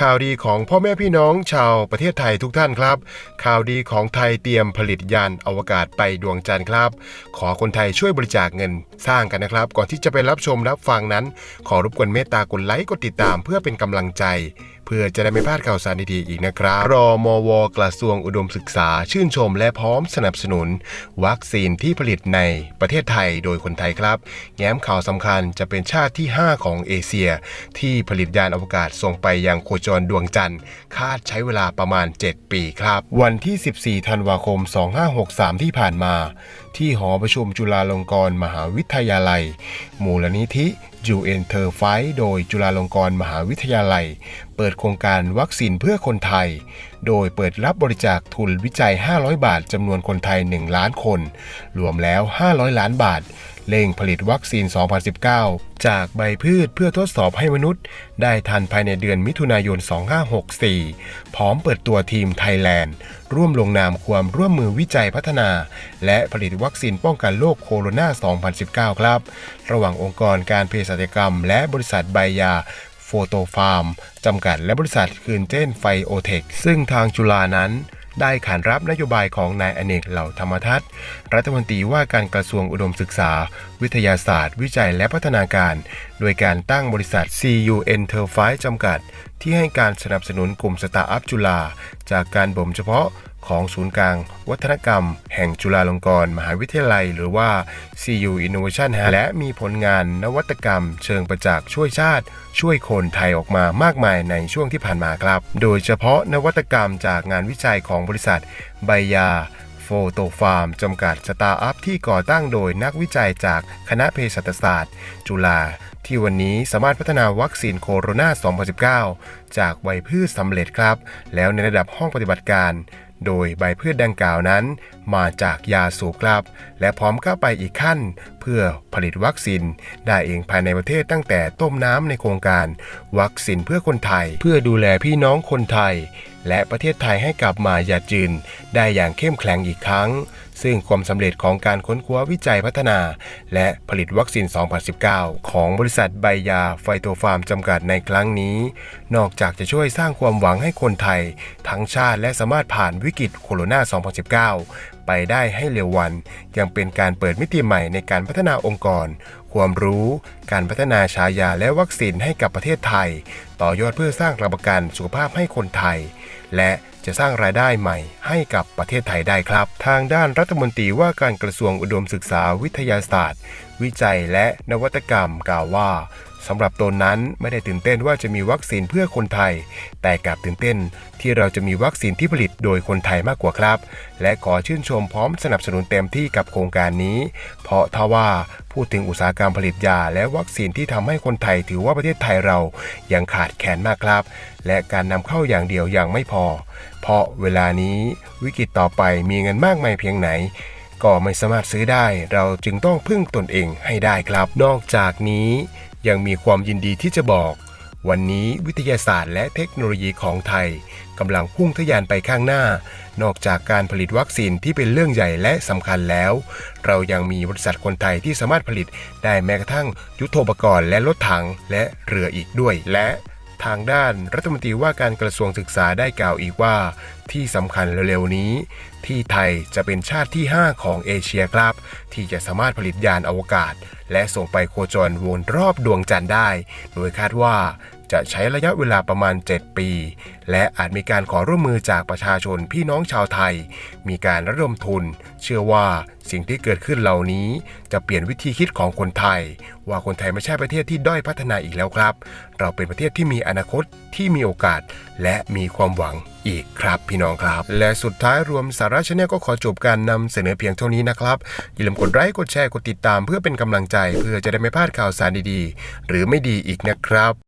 ข่าวดีของพ่อแม่พี่น้องชาวประเทศไทยทุกท่านครับ ข่าวดีของไทยเตรียมผลิตยานอวกาศไปดวงจันทร์ครับ ขอคนไทยช่วยบริจาคเงินสร้างกันนะครับ ก่อนที่จะไปรับชมรับฟังนั้น ขอรบกวนเมตตากดไลค์กดติดตามเพื่อเป็นกำลังใจ เพื่อจะได้ไม่พลาดข่าวสารดีๆอีกนะครับ รอมวกระทรวงอุดมศึกษา ชื่นชมและพร้อมสนับสนุน วัคซีนที่ผลิตในประเทศไทยโดยคนไทยครับ แง้มข่าวสำคัญจะเป็นชาติที่ 5 ของเอเชีย ที่ผลิตยานอวกาศส่งไปยังโคจรดวงจันทร์ คาดใช้เวลาประมาณ 7 ปีครับ วันที่ 14 ธันวาคม 2563 ที่ผ่านมา ที่หอประชุมจุฬาลงกรณ์มหาวิทยาลัย มูลนิธิ UN t e r f i โดยจุฬาลงกรณ์มหาวิทยาลัย เปิดโครงการวัคซีนเพื่อคนไทย โดยเปิดรับบริจาคทุนวิจัย 500 บาทจำนวนคนไทย 1 ล้านคน รวมแล้ว 500 ล้านบาทเร่งผลิตวัคซีน 2019 จากใบพืชเพื่อทดสอบให้มนุษย์ ได้ทันภายในเดือนมิถุนายน 2564 พร้อมเปิดตัวทีมไทยแลนด์ ร่วมลงนามความร่วมมือวิจัยพัฒนา และผลิตวัคซีนป้องกันโรคโคโรนา 2019 ครับ ระหว่างองค์กรการเภสัชกรรม และบริษัทไบยา โฟโตฟาร์มจำกัดและบริษัทคืนเจนไฟโอเทคซึ่งทางจุฬานั้นได้ขานรับนโยบายของนายอเนกเหล่าธรรมทัศน์รัฐมนตรีว่าการกระทรวงอุดมศึกษา วิทยาศาสตร์ วิจัยและพัฒนาการ โดยการตั้งบริษัท CU Enterprise จำกัด ที่ให้การสนับสนุนกลุ่มสตาร์ทอัพจุฬาจากการบ่มเฉพาะของศูนย์กลางวัฒนกรรม แห่งจุฬาลงกรณ์มหาวิทยาลัย หรือว่า CU Innovation และมีผลงานนวัตกรรม เชิงประจักษ์ช่วยชาติ ช่วยคนไทยออกมามากมายในช่วงที่ผ่านมาครับ โดยเฉพาะนวัตกรรมจากงานวิจัยของบริษัทไบยาโฟโตฟาร์มจำกัดสตาร์อัพที่ก่อตั้งโดยนักวิจัยจากคณะเภสัชศาสตร์ จุฬา ที่วันนี้สามารถพัฒนาวัคซีนโคโรนา 2019 จากใบพืชสำเร็จครับ แล้วในระดับห้องปฏิบัติการ โดยใบพืชดังกล่าวนั้น มาจากยาสูบครับ และพร้อมเข้าไปอีกขั้น เพื่อผลิตวัคซีน ได้เองภายในประเทศตั้งแต่ต้มน้ำในโครงการ วัคซีนเพื่อคนไทย เพื่อดูแลพี่น้องคนไทย และประเทศไทยให้กลับมาอย่าจืน ได้อย่างเข้มแข็งอีกครั้ง ซึ่งความสำเร็จของการค้นคว้าวิจัยพัฒนา และผลิตวัคซีน 2019 ของบริษัทไบยาไฟโตฟาร์มจำกัดในครั้งนี้ นอกจากจะช่วยสร้างความหวังให้คนไทย ทั้งชาติและสามารถผ่านวิกฤตโคโรนา 2019 ไปได้ให้เร็ววัน ยังเป็นการเปิดมิติใหม่ในการพัฒนาองค์กร ความรู้ การพัฒนาฉายาและวัคซีนให้กับประเทศไทย ต่อยอดเพื่อสร้างหลักประกันสุขภาพให้คนไทย และจะสร้างรายได้ใหม่ให้กับประเทศไทยได้ครับ ทางด้านรัฐมนตรีว่าการกระทรวงอุดมศึกษาวิทยาศาสตร์ วิจัยและนวัตกรรมกล่าวว่า สำหรับตนนั้นไม่ได้ตื่นเต้นว่าจะมีวัคซีนเพื่อคนไทย แต่กลับตื่นเต้นที่เราจะมีวัคซีนที่ผลิตโดยคนไทยมากกว่าครับ และขอชื่นชมพร้อมสนับสนุนเต็มที่กับโครงการนี้ เพราะถ้าว่าพูดถึงอุตสาหกรรมผลิตยา และวัคซีนที่ทำให้คนไทยถือว่าประเทศไทยเรายังขาดแคลนมากครับ และการนำเข้าอย่างเดียวยังไม่พอ เพราะเวลานี้วิกฤตต่อไปมีเงินมากมายเพียงไหนก็ไม่สามารถซื้อได้ เราจึงต้องพึ่งตนเองให้ได้ครับ นอกจากนี้ ยังมีความยินดีที่จะบอก วันนี้วิทยาศาสตร์และเทคโนโลยีของไทยกำลังพุ่งทะยานไปข้างหน้า นอกจากการผลิตวัคซีนที่เป็นเรื่องใหญ่และสำคัญแล้ว เรายังมีบริษัทคนไทยที่สามารถผลิตได้แม้กระทั่งยุทโธปกรณ์และรถถังและเรืออีกด้วยและ ทางด้านรัฐมนตรีว่าการกระทรวงศึกษาได้กล่าวอีกว่า ที่สำคัญเร็วๆนี้ ที่ไทยจะเป็นชาติที่ 5 ของเอเชียครับ ที่จะสามารถผลิตยานอวกาศ และส่งไปโคจรวนรอบดวงจันทร์ได้ โดยคาดว่า จะใช้ระยะเวลาประมาณ 7 ปี และอาจมีการขอร่วมมือจากประชาชนพี่น้องชาวไทย มีการระดมทุน เชื่อว่าสิ่งที่เกิดขึ้นเหล่านี้ จะเปลี่ยนวิธีคิดของคนไทย ว่าคนไทยไม่ใช่ประเทศที่ด้อยพัฒนาอีกแล้วครับ เราเป็นประเทศที่มีอนาคตที่มีโอกาส และมีความหวังอีกครับพี่น้องครับ และสุดท้ายรวมสาระชาแนลก็ขอจบการนำเสนอเพียงเท่านี้นะครับ อย่าลืมกดไลค์กดแชร์กดติดตามเพื่อเป็นกำลังใจ เพื่อจะได้ไม่พลาดข่าวสารดีๆ หรือไม่ดีอีกนะครับ